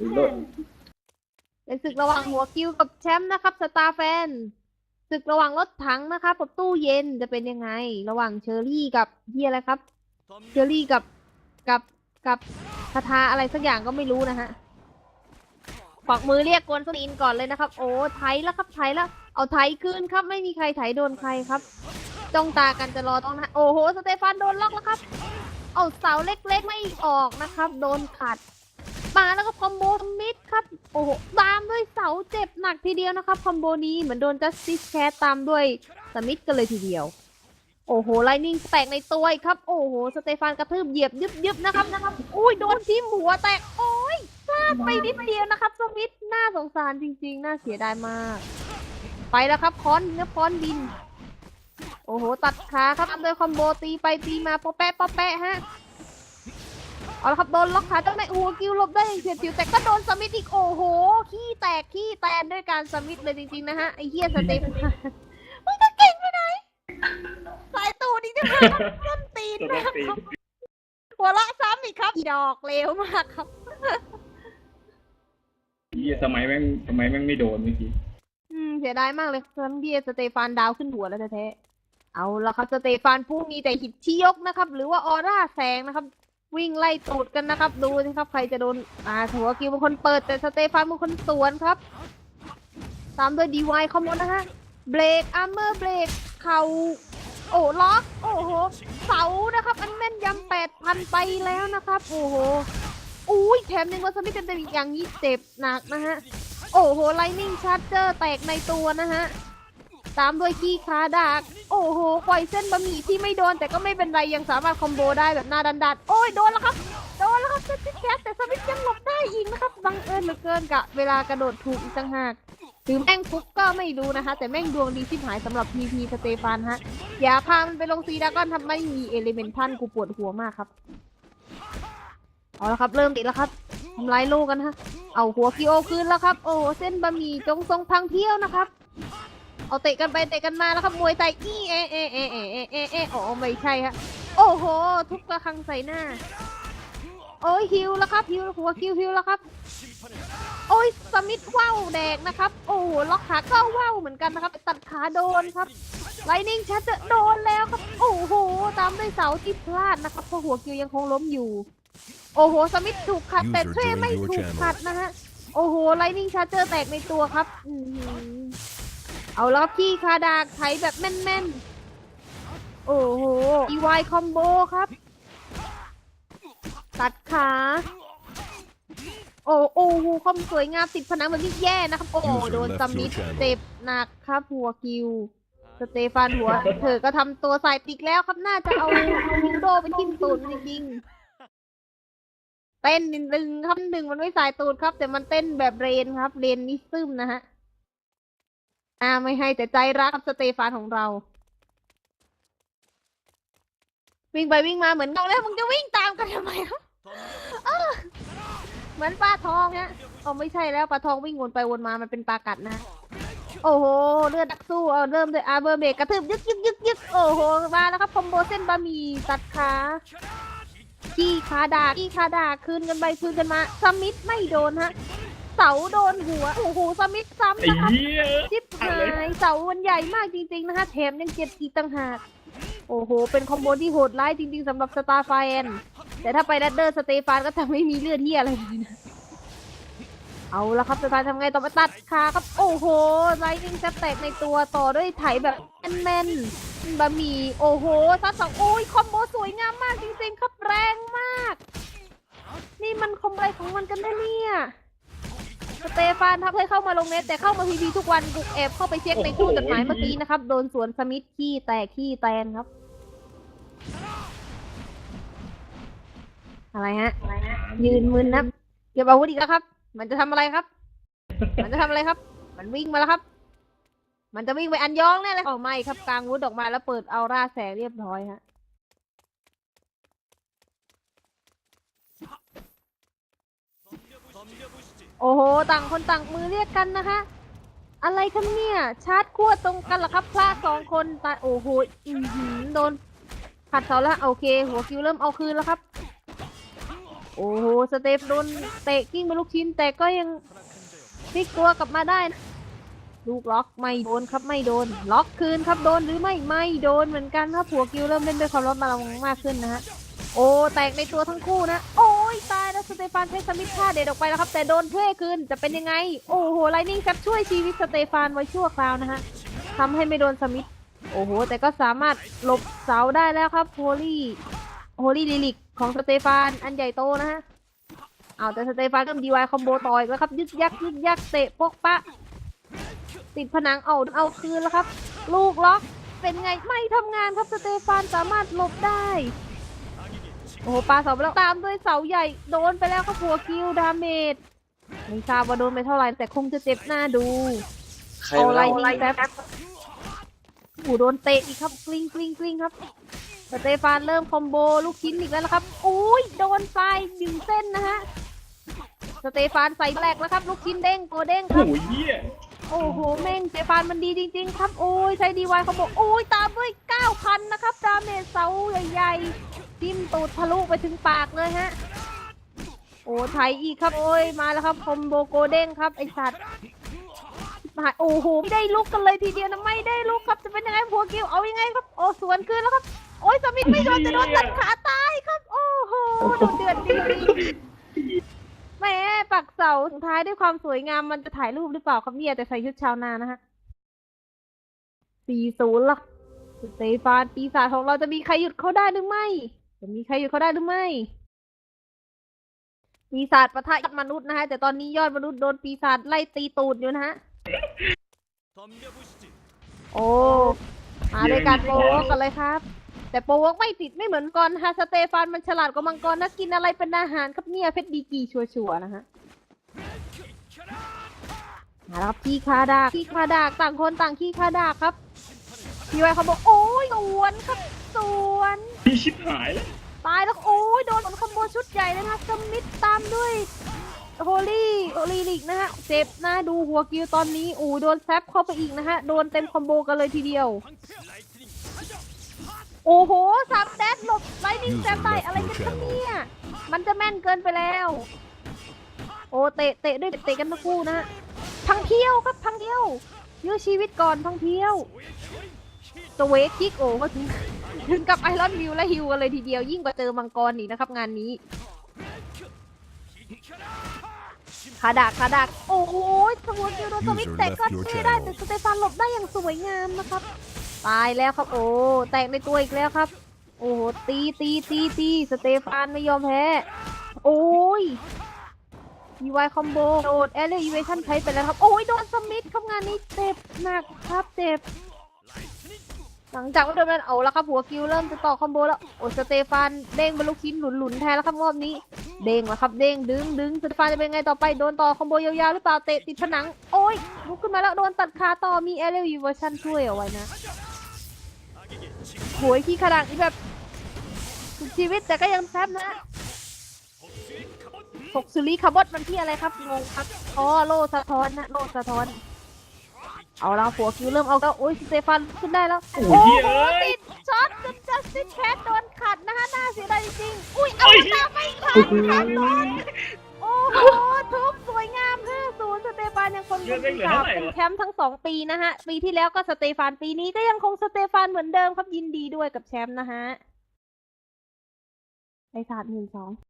เลิศเป็นศึกระหว่างหัวคิวกับแชมป์นะครับสตาร์แฟนศึกระหว่างรถถังนะครับกับตู้เย็นจะเป็นยังไง ระหว่างเชอรี่กับเฮียอะไรครับ เชอรี่กับกับกับคาถาอะไรสักอย่างก็ไม่รู้นะฮะฝักมือเรียกกวนสตีนก่อนเลยนะครับ โอ้ไถแล้วครับไถแล้ว เอาไถคืนครับไม่มีใครไถโดนใครครับจ้องตากันจะรอต้องนะโอ้โหสเตฟานโดนล็อกแล้วครับ เอาเสาเล็กๆไม่ออกนะครับ โดนขัด มาแล้วก็คอมโบมิดครับ โอ้โหตามด้วยเสาเจ็บหนักทีเดียวนะครับคอมโบนี้เหมือนโดนจัสติสแคทตามด้วยสมิธกันเลยทีเดียว โอ้โหไลนิ่งแตกในตัวครับ โอ้โหสเตฟานกระทืบเหยียบยึบยึบนะครับนะครับอุ้ยโดนทิ่หัวแตกโอ้ยพลาดไปนิดเดียวนะครับสมิธน่าสงสารจริง ๆ น่าเสียดายมาก ไปแล้วครับคอนเนื้อคอนบิน โอ้โหตัดขาครับโดยคอมโบตีไปตีมาปอแปะปอแปะฮะ เอาละครับโดนล็อกขาตั้งในหัวกิวหลบได้อย่างเฉียดฉิวแต่ก็โดนสมิธอีกโอ้โหขี้แตกขี้แตนด้วยการสมิธเลยจริงๆนะฮะไอ้เหี้ยสเตฟานมึงจะเก่งไปไหนสายตูนี่จะมาต้นตีนตัวมากตีครับหัวเราะซ้ำอีกครับอีดอกเลวมากครับเฮียทำไมแม่งทำไมแม่งไม่โดนเมื่อกี้อืมเสียดายมากเลยทั้งที่สเตฟานดาวขึ้นหัวแล้วแท้ๆเอาละครับสเตฟานผู้มีแต่หิดที่ยกนะครับ หรือว่าออร่าแสงนะครับ วิ่งไล่ตูดกันนะครับ ดูสิครับใครจะโดนอ่าหัวกิวเป็นคนเปิดแต่สเตฟานเป็นคนสวนครับ ตามด้วยดีวายคอมโบนะฮะเบรกอาร์เมอร์เบรกเข่าโอ้ล็อกโอ้โหเสานะครับ อันแม่นยำแปดพันไปแล้วนะครับ โอ้โหอุ้ยแถมหนึ่งวัสมิธเต็มๆอีกอย่างนี้เจ็บหนักนะฮะ โอ้โหไลนิ่งชาร์เจอร์แตกในตัวนะฮะ ตามด้วยขี้คาดากโอ้โหปล่อยเส้นบะหมี่ที่ไม่โดนแต่ก็ไม่เป็นไรยังสามารถคอมโบได้แบบหน้าดันดันโอ้ยโดนแล้วครับโดนแล้วครับเซนติแคสแต่สวิตยังหลบได้อีกนะครับบังเอิญเหลือเกินกะเวลากระโดดถูกอีกต่างหากถึงแม่งฟุกก็ไม่รู้นะคะ แต่แม่งดวงดีชิบหายสำหรับพีพีสเตฟานฮะ อย่าพามันไปลงซีดากอนทำไม่มีเอลิเมนทันกูปวดหัวมากครับ เอาละครับ เริ่มติดแล้วครับทำลายโลกันฮะ เอาหัวคิโอคืนแล้วครับ โอ้เส้นบะหมี่จงทรงพังเที่ยวนะครับ เอาเตะกันไปเตะกันมาแล้วครับมวยไทยอีเอเอเอเอเอเอเอโอ้ไม่ใช่ฮะโอ้โห ทุบกระคังใส่หน้า โอ้ยฮิวแล้วครับฮิวหัวคิวฮิวแล้วครับ โอ้ยสมิธว่าวแดกนะครับ โอ้โหล็อกขาก็ว่าวเหมือนกันนะครับ ตัดขาโดนครับไลนิ่งชัดจะโดนแล้วครับ โอ้โห ตามด้วยเสาที่พลาดนะครับเพราะหัวคิวยังคงล้มอยู่ โอ้โห สมิธถูกขัดแต่เทรไม่ถูกขัดนะฮะ โอ้โห ไลนิ่งชาร์เจอร์แตกในตัวครับอื เอาแล้วพี่คาดากไถแบบแม่นๆ โอ้โหอีวายคอมโบครับ ตัดขา โอ้โอ้โหคอมสวยงามติดผนังแบบนี้แย่นะครับ โอ้โหโดนสมิธเจ็บหนักครับหัวคิว สเตฟานหัว เธอก็ทำตัวใส่ติกแล้วครับ น่าจะเอาวิงโดไปทิ่มตูดจริงๆเต้นนิดนึงครับหนึ่งมันไม่สายตูดครับ แต่มันเต้นแบบเรนครับ เรนนิซึมนะฮะ อ่าไม่ให้แต่ใจรักครับสเตฟานของเรา วิ่งไปวิ่งมาเหมือนเงาแล้วมึงจะวิ่งตามกันทำไมครับเออเหมือนปลาทองเนี่ยโอ้ไม่ใช่แล้วปลาทองวิ่งวนไปวนมามันเป็นปลากัดนะ โอ้โหเลือดนักสู้เอาเริ่มด้วยอาร์เบอร์เบรกกระทืบยึกยึกยึกยึกโอ้โหมาแล้วครับคอมโบเส้นบะหมี่ตัดขาขี้คาดาขี้คาดาคืนกันไปคืนกันมาสมิธไม่โดนฮะเสาโดนหัวโอ้โหสมิธซ้ำไอ้นะครับเหี้ยชิบหายเสามันใหญ่มากจริงๆนะคะแถมยังเจ็บอีกต่างหาก โอ้โห เป็นคอมโบที่โหดร้ายจริงๆสำหรับสตาร์ไฟนแต่ถ้าไปดัดเดอร์สเตฟานก็จะไม่มีเลือดที่อะไรเลยนะ เอาละครับสตาร์ทำไงต่อไปตัดขาครับ โอ้โหไลนิ่งจะแตกในตัวต่อด้วยไถแบบแน่นๆบะหมี่โอ้โหซัดสองโอ้ยคอมโบสวยงามมากจริงๆครับแรงมาก นี่มันคอมโบของมันกันแน่เนี่ย สเตฟานทับให้เข้ามาลงเน็ตแต่เข้ามาพีพีทุกวันบุกแอบเข้าไปเช็คในตู้จดหมายเมื่อกี้นะครับ โดนสวนสมิธขี้แตกขี้แตนครับ อะไรฮะ ยืนมึนนะเก็บอาวุธอีกแล้วครับ มันจะทำอะไรครับ มันจะทำอะไรครับ มันวิ่งมาแล้วครับ มันจะวิ่งไปอันยองแน่เลยอ๋อไม่ครับกลางวุธออกมาแล้วเปิดเอาร่าแสงเรียบร้อยฮะ โอ้โห ต่างคนต่างมือเรียกกันนะคะ อะไรกันเนี่ย ชาร์จขั้วตรงกันเหรอครับพลาดสองคนตายโอ้โหอือหือโดนขัดเสาแล้วโอเค หัวคิวเริ่มเอาคืนแล้วครับ โอ้โห สเตฟโดนเตะกิ้งเป็นลูกชิ้น แต่ก็ยังพลิกตัวกลับมาได้นะลูกล็อกไม่โดนครับไม่โดน ล็อกคืนครับโดนหรือไม่ไม่โดนเหมือนกันครับผัวกิวเริ่มเล่นด้วยความระมัดระวังมากขึ้นนะฮะโอ้แตกในตัวทั้งคู่นะ โอ้ สเตฟานเทสมิธท่าเด็ดออกไปแล้วครับ แต่โดนเพ่คืนจะเป็นยังไง โอ้โหไลนิ่งแซบช่วยชีวิตสเตฟานไว้ชั่วคราวนะฮะทำให้ไม่โดนสมิธโอ้โห แต่ก็สามารถหลบเสาได้แล้วครับโฮลี่โฮลี่ลิลิกของสเตฟานอันใหญ่โตนะฮะเอาแต่สเตฟานก็ดีวายคอมโบต่อยแล้วครับ ยึกยักยึกยักเตะปกปะ ติดผนังเอาเอาคืนแล้วครับ ลูกล็อกเป็นไงไม่ทำงานครับสเตฟานสามารถหลบได้ โอ้โหปลาเสาไปแล้วตามด้วยเสาใหญ่โดนไปแล้วครับหัวคิวดาเมจไม่ทราบว่าโดนไปเท่าไหร่แต่คงจะเจ็บหน้าดูใครเอามาอะไรเล่นี่แป๊บโอ้โหโดนเตะอีกครับกลิ้งกลิ้งกลิ้งครับสเตฟานเริ่มคอมโบลูกชิ้นอีกแล้วนะครับอุ้ยโดนไฟดึงเส้นนะฮะสเตฟานใส่แหลกแล้วครับ ลูกชิ้นเด้งโกเด้งครับโหเหี้ย โอ้โหแม่งเจฟานมันดีจริง ๆ ครับ โอ้ยใช้ดีวายเขาบอกโอ้ยตามด้วย 9,000 นะครับดาเมจเสาใหญ่ๆทิ่มตูดทะลุไปถึงปากเลยฮะ โอ้ไทยอีกครับโอ้ยมาแล้วครับคอมโบโกเด้งครับไอสัตว์หายโอ้โหไม่ได้ลุกกันเลยทีเดียวนะไม่ได้ลุกครับจะเป็นยังไงพัวกิวเอายังไงครับโอ้สวนคืนแล้วครับ โอ้ยสมิธไม่โดนจะโดนตัดขาตายครับ โอ้โหโดนเดือดดี เสาสุดท้ายด้วยความสวยงามมันจะถ่ายรูปหรือเปล่าครับเนี่ยแต่ใส่ชุดชาวนานะฮะสี่ศูนย์ละสเตฟานปีศาจของเราจะมีใครหยุดเขาได้หรือไม่ จะมีใครหยุดเขาได้หรือไม่ ปีศาจปะทะยอดมนุษย์นะฮะ แต่ตอนนี้ยอดมนุษย์โดนปีศาจไล่ตีตูดอยู่นะฮะ โอ้ มาด้วยการโปรวกกันเลยครับ แต่โปรวกไม่ติดไม่เหมือนก่อนฮะสเตฟานมันฉลาดกว่ามังกรนะกินอะไรเป็นอาหารครับเนี่ยเพชรดีกีชัวร์ๆนะฮะ มาแล้วครับขี้คาดากขี้คาดากต่างคนต่างขี้คาดากครับพี่ไวเขาบอกโอ้ยสวนครับสวนพี่ชิบหายแล้วตายแล้วโอ้ยโดนคอมโบชุดใหญ่เลยนะสมิธตามด้วยโฮลี่โฮลี่ลิกนะฮะเจ็บหน้าดูหัวกิวตอนนี้โอ้ยโดนแซปเข้าไปอีกนะฮะโดนเต็มคอมโบกันเลยทีเดียว โอ้โหสามแดดหลบไลนิ่งแซมได้อะไรกันครับเนี่ยมันจะแม่นเกินไปแล้ว โอ้เตะเตะด้วยเตะกันทั้งคู่นะฮะ พังเที่ยวครับพังเที่ยวยื้อชีวิตก่อนพังเที่ยวสเวทคิกโอ้ก็ถึงถึงกับไอรอนวิวและฮิวกันเลยทีเดียวยิ่งกว่าเจอมังกรอีกนะครับงานนี้ขาดักขาดักโอ้โหสมูทยูโดนสวิตแตกก็เท่ได้แต่สเตฟานหลบได้อย่างสวยงามนะครับ ตายแล้วครับโอ้แตกในตัวอีกแล้วครับ โอ้โหตีตีตีตีสเตฟานไม่ยอมแพ้โอ้ย มีวายคอมโบโดดแอเรียอีเวชั่นใช้ไปแล้วครับ โอ้ยโดนสมิธครับงานนี้เจ็บหนักครับเจ็บ หลังจากว่าโดนแมนเอาแล้วครับหัวคิวเริ่มจะต่อคอมโบแล้ว โอ้สเตฟานเด้งบรรลุชิ้นหลุนหลุนแทนแล้วครับรอบนี้ เด้งแล้วครับเด้งดึงดึงสเตฟานจะเป็นไงต่อไปโดนต่อคอมโบยาวๆหรือเปล่าเตะติดผนัง โอ้ยลุกขึ้นมาแล้วโดนตัดขาต่อมีแอเรียอีเวชั่นช่วยเอาไว้นะโหยขี้ขนาดนี้แบบสุดชีวิตแต่ก็ยังแซบนะ หกสุริคาร์บอนมันที่อะไรครับงงครับอ๋อโลสะท้อนนะโลสะท้อน เอาแล้วหัวคิวเริ่มเอาแล้วโอ้ยสเตฟานขึ้นได้แล้ว โอ้โหเหี้ยโหเอ้ยติดช็อตจนจัสตินแคทโดนขัดนะคะน่าเสียดายจริงๆอุ้ยเอาเอ้ยตาไม่ขัดครับโดนโอ้โหทุบสวยงาม5-0สเตฟานยังคงเลือดเป็ไม่นเหลือสาเท่ามไหร่เป็นวะแชมป์ทั้งสองปีนะฮะ ปีที่แล้วก็สเตฟานปีนี้ก็ยังคงสเตฟานเหมือนเดิมครับยินดีด้วยกับแชมป์นะฮะไอศาสตร์หนึ่งสอง